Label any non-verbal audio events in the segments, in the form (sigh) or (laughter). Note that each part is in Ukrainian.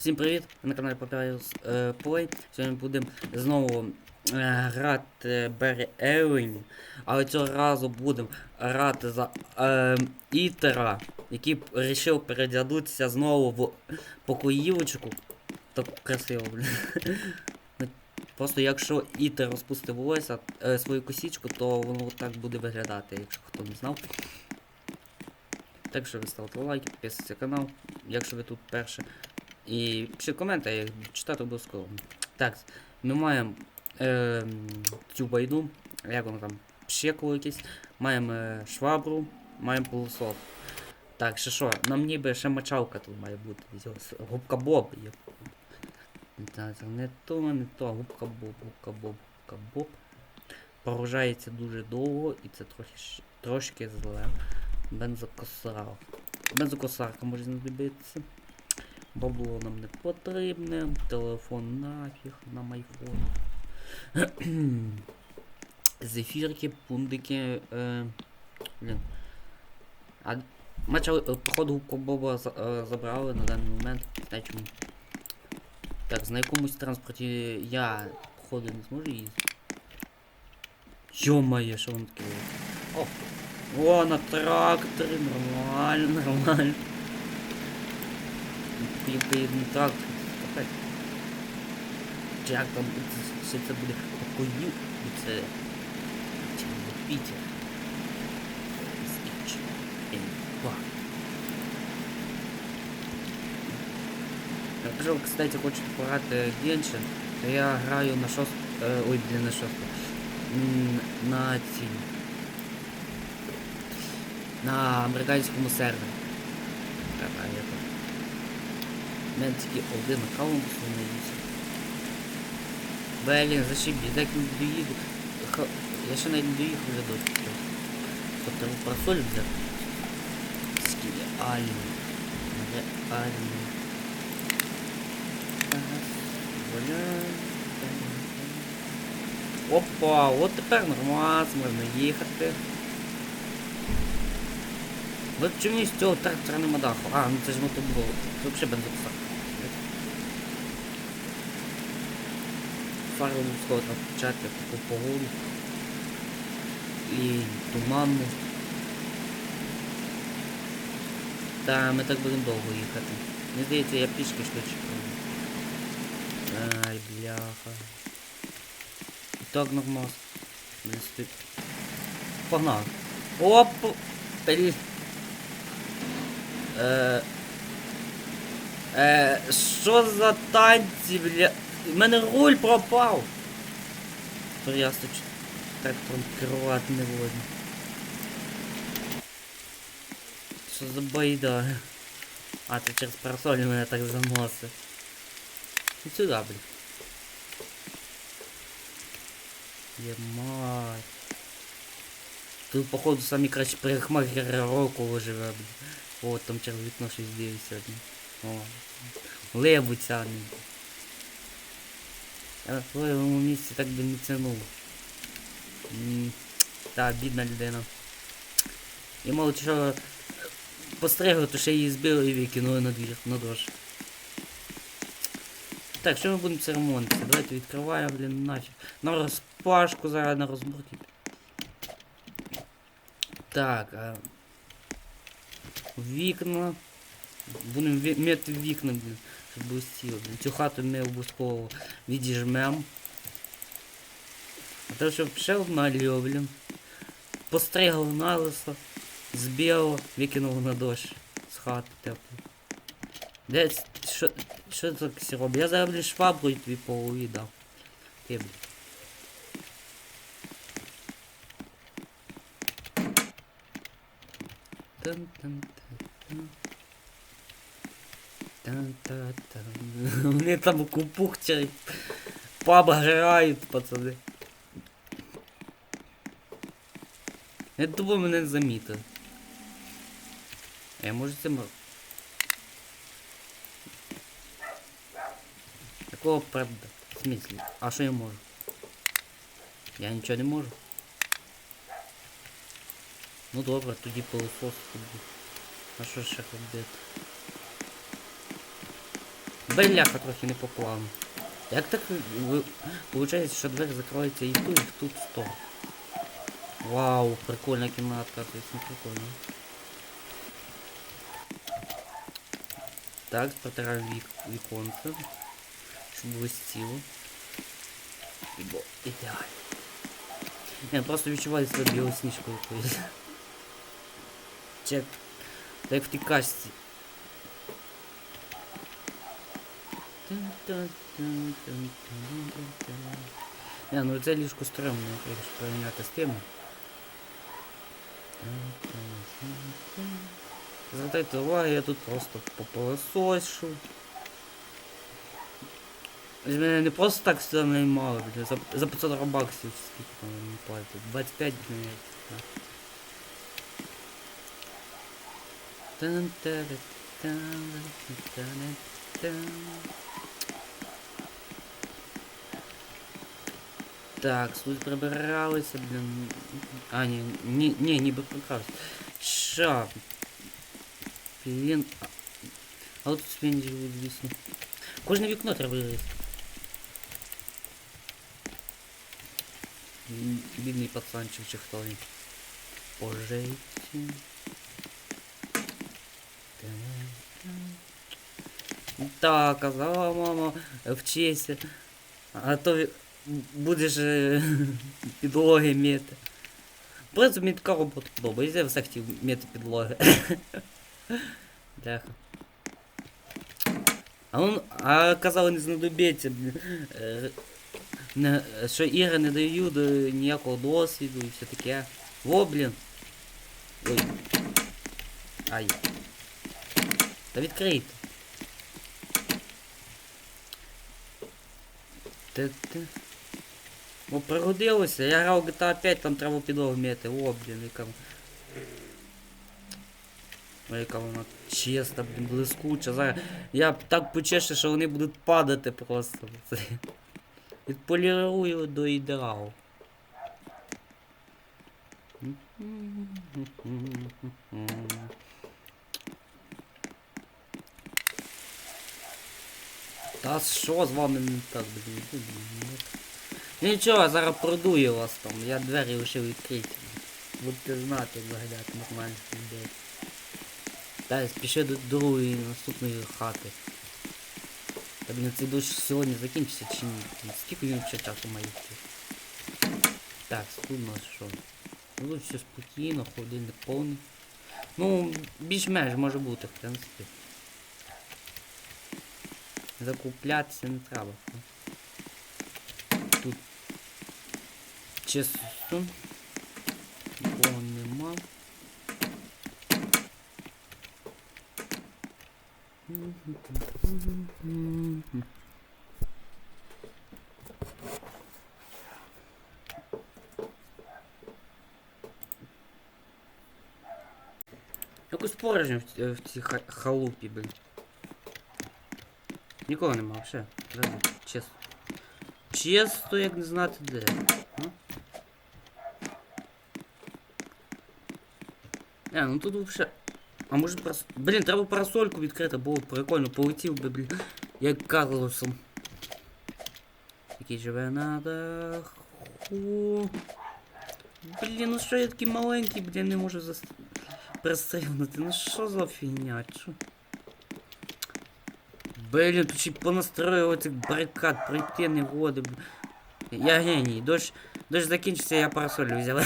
Всім привіт! Ви на каналі Papyrus е, Play. Сьогодні будемо знову е, грати Берry Елені, але цього разу будемо грати за е, Ітера, який вирішив передягнутися знову в покоївочку. Так красиво, блін. Ну, Просто якщо Ітер розпустить волосся свою косічку, то воно так буде виглядати, якщо хто не знав. Так що ви ставте лайк, підписуйтесь на канал, якщо ви тут перше. І пишіть коменти, я їх читати обов'язково. Так, ми маємо е, цю байду, як воно там, пшекло якесь, маємо е, швабру, маємо пилосос. Так, ще що, нам ніби ще мочалка тут має бути. Губка Боб є. Не то, не то, губка Боб, губка Боб, губка Боб. Прогружається дуже довго і це трохи, трошки зле. Бензокосар. Бензокосарка може знадобитися. Бабло нам не потрібне, телефон нафіг нам айфон. (clears throat) Зефірки, пундики. Е, блін. А Мачали, походу Боба е, забрали на даний момент. Не чому. Так, на якомусь транспорті я, походу, не зможу їздити. Йо-моє, що воно таке? О! О, на тракторі, нормально, нормально. Не так. Чи там все це буде покою і це. Чи буде Пітер. Емпа. Кстати, хочете пограти Genshin, то я граю на шост... Е, ой, блін, на шосту. На цій. На американському сервері. Так, я. У мене тільки один аккаунт. Блін, зашибіть, як не доїду. Я ще навіть не доїхав вже до. Тобто просоль взяти. Реально. Реально. Ага. Воля. Опа, от тепер нормально, можна їхати. Ви чому з цього трактора нема даху? А, ну це ж мотоблок. Це взагалі бензописак. Військово там включати таку погоду. І туманну. Та ми так будемо довго їхати. Мені здається, я пішки швидше. Ай, бляха. І так нормально. Не. Погнали. Оп! Блін. Е, е, що за танці, бля? У мене руль пропав. То я сточ трактором керувати не можна. Що за байда? А, ти через парасоль мене так заносив. І сюди, блін. Ємать. Тут, походу, самі кращі парикмахери року живе, блін. О, там через вікно щось дивиться. О. Лебу тягне. Я на твоєму місці так би не тянув. Та, бідна людина. І мало що постригли, то ще її збили і викинули на двір, на дощ. Так, що ми будемо це ремонтити? Давайте відкриваємо, блін, нафіг. На розпашку зараз на розборки. Так, а... Вікна. Будемо мити вікна, блін. Цю хату ми обов'язково відіжмем. А то, щоб ще наліво, блін. Постригли на лисо, збіло, викинули на дощ з хати тепло. Де ц- що, що це таке робить? Я зараз блін шваброю тобі по голові дав. Ти, блін. Тан-тан-тан-тан. (laughs) Вони там купухтять. Паб грають, пацани. Я думаю, мене не замітили. А я можу це Такого правда. В смислі? А що я можу? Я нічого не можу. Ну добре, тоді пилосос тоді. А що ще робити? Беляха трохи не по плану. Як так ви... Получається, що двері закриваються і тут, і тут сто. Вау, прикольна кімнатка, звісно, прикольно. Так, протираємо вік... віконце. Щоб блистіло. Ідеально. Я просто відчуваю себе білосніжкою якоюсь. Чек. Так в тій. Не, ну це ліжко стрімне, якщо порівняти з. Звертайте увагу, я тут просто попилосошу. З мене не просто так сюди наймали, за, за 500 робаксів скільки там вони платять. 25 блін. да. Так, тут прибиралися, блін. А, ні, ні, ні, ніби прибралися. Ша. Блін. А, а от тут свиньї живуть, звісно. Кожне вікно треба вирізати. М, Бідний пацанчик чи хто він. Пожейте. Так, казала мама, вчися. А то ві- будеш е, (laughs) підлоги. В принципі, мені така робота подобається, я все хотів мити підлоги. (laughs) Дяха. А он, а казали, не знадобиться. Е, не, що ігри не дають ніякого досвіду і все таке. Во, блін. Ой. Ай. Та відкрийте. Те-те. О, пригодилося. Я грав GTA 5, там треба підлогу мити. О, блін, яка. Яка вона чиста, блін, блискуча. Зараз я так почешу, що вони будуть падати просто. Відполірую до ідеалу. Та що з вами не так, блін? Нічого, зараз продую вас там. Я двері лишив відкриті. Будете знати, як виглядати нормальних людей. Та спіши до другої наступної хати. Та блін, цей дощ сьогодні закінчиться чи ні? Скільки він ще часу має йти? Так, тут у нас що? Ну тут все спокійно, холодильник повний. Ну, більш-менш може бути, в принципі. Закуплятися не треба. Тут чисто. Нікого нема. Якось порожньо в, в цій ха- халупі, блін. Нікого нема. Реально, Чесно. Чисто, як не знати де. А? Е, ну тут вообще. А може парас... Блін, треба парасольку відкрити, було б прикольно, полетів би, блін. Як Карлосом. Який живе на даху. Блін, ну що я такий маленький, блін, не можу зас... пристрілити. Ну що за фігня? Чо? Блін, тут ще понастроювали цих барикад, пройти не води. блін. Я геній. Дощ, дощ закінчиться, я парасоль взяла.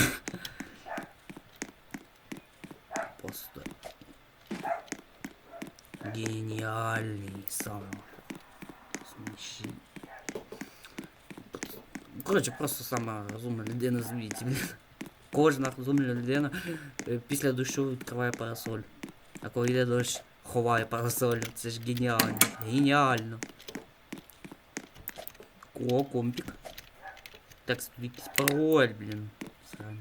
геніальний сам. Смішний. Коротше, просто сама розумна людина в світі. блін. Кожна розумна людина е, після дощу відкриває парасоль. А коли йде дощ, ховає парасоль. Це ж геніально. Геніально. О, компік. Так, якийсь пароль, блін. Сраний.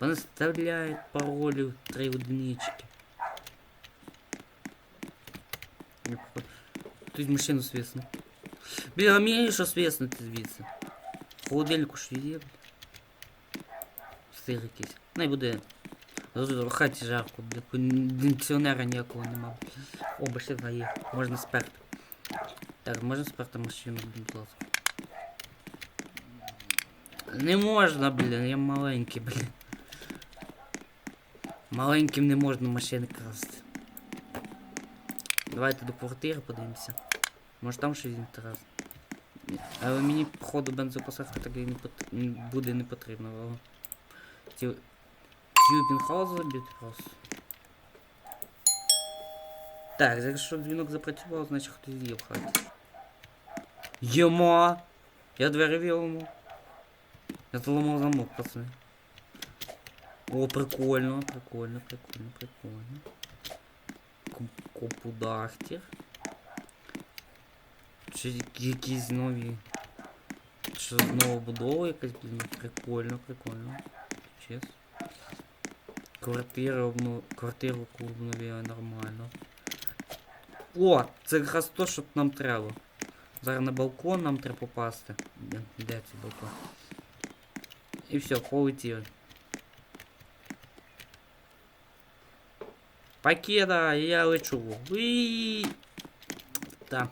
Вона вставляє паролі в три одинички. Тут машину свисну. Блін, а мені що свиснути звідси? Холодильнику що є? Сир якийсь. Най буде Тут в хаті жарко, блін, кондиціонера ніякого нема. О, машина є, можна сперти. Так, можна сперти машину, блін, будь. Не можна, блін, я маленький, блін. Маленьким не можна машини красти. Давайте до квартири подивимося. Може там щось інтересне. Ні, Але мені, походу, бензопосадка так і не пот... буде не потрібно. але Ті... Тюбінхаус забити просто. Так, якщо дзвінок запрацював, значить хтось є в хаті. Єма! Я двері вілому. Я зламав замок, пацани. О, прикольно, прикольно, прикольно, прикольно. Копудахтер. Чи які- якісь нові. Що знову будова якась, блін, прикольно, прикольно. Чес. Квартира обну... Квартиру обновила нормально. О! Це якраз то, що нам треба. Зараз на балкон нам треба попасти. Де, де цей балкон? І все, полетіли. Покеда, я лечу. Уі! Так.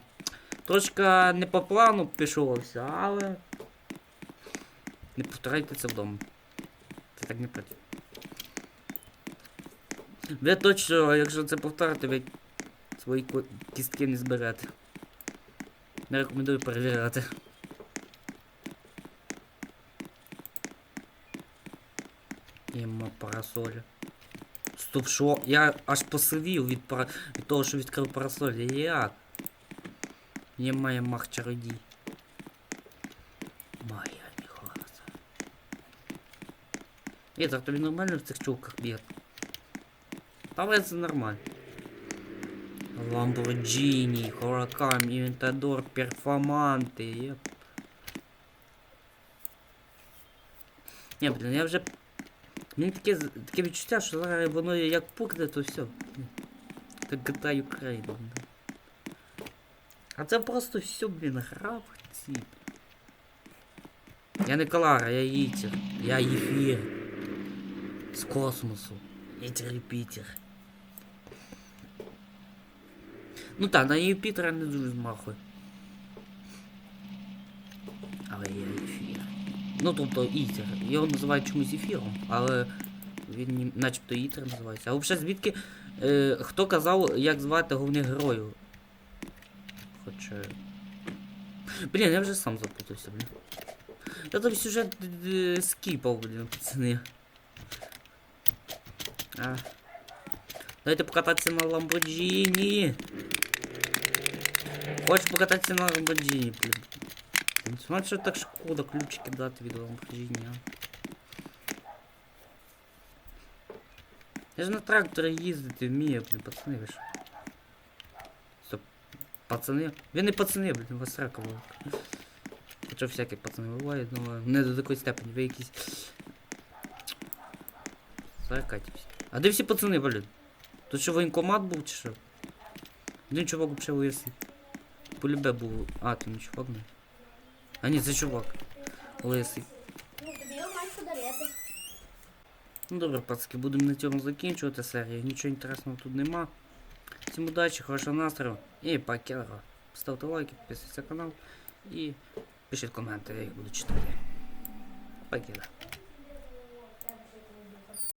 Трошка не по плану пішло все, але. Не повторяйте це вдома. Це так не працює. Ви точно, якщо це повторити, ви свої кістки не зберете. Не рекомендую перевіряти. Єма парасоля. Стоп, що? Я аж посивів від, пара... від того, що відкрив парасоль. Як? Єма я мах чародій. Моя нехороша. Вітер, тобі нормально в цих чулках бігати? Та це нормально. Lamborghini, Huracan, Aventador, перформанти. Єп. Ні, блін, я вже. Мені таке, з- таке відчуття, що зараз воно як пукне, то все. Як GTA Ukraine. А це просто все, блін, гра ці. Я не Калара, я Їтер. Я Єфір. З космосу. Єтер Юпітер. Ну так, на Юпітера не дуже змахує. Але я ефір. Ну тобто Ітер. Його називають чомусь ефіром, але він начебто Ітер називається. А взагалі звідки. Е, хто казав, як звати головних героїв? Хоча. Блін, я вже сам запутався, блін. Я там сюжет е, скіпав, блін, пацани. А. Давайте покататися на Ламборджині. Хочеш покататися на Ламборджині, блін. Смотри, що так шкода ключики дати від Ламборджині, а. Я ж на тракторі їздити вмію, блін, пацани, ви що? Пацани? Ви не пацани, блін, у вас рака велика. Хоча всякі пацани бувають, але не до такої степені, ви якісь... Заркайтесь. А де всі пацани, блін? Тут що воєнкомат був чи що? Один чувак вообще лисий. Полюбе був. А, то не чувак не. А ні, це чувак. Лисий. Ну. Ну добре, пацки, будемо на цьому закінчувати серію. Нічого інтересного тут нема. Всім удачи, хорошего настрою и пока. Ставьте лайки, підписуйтесь на канал и пишите комменты, я их буду читать. Пакера.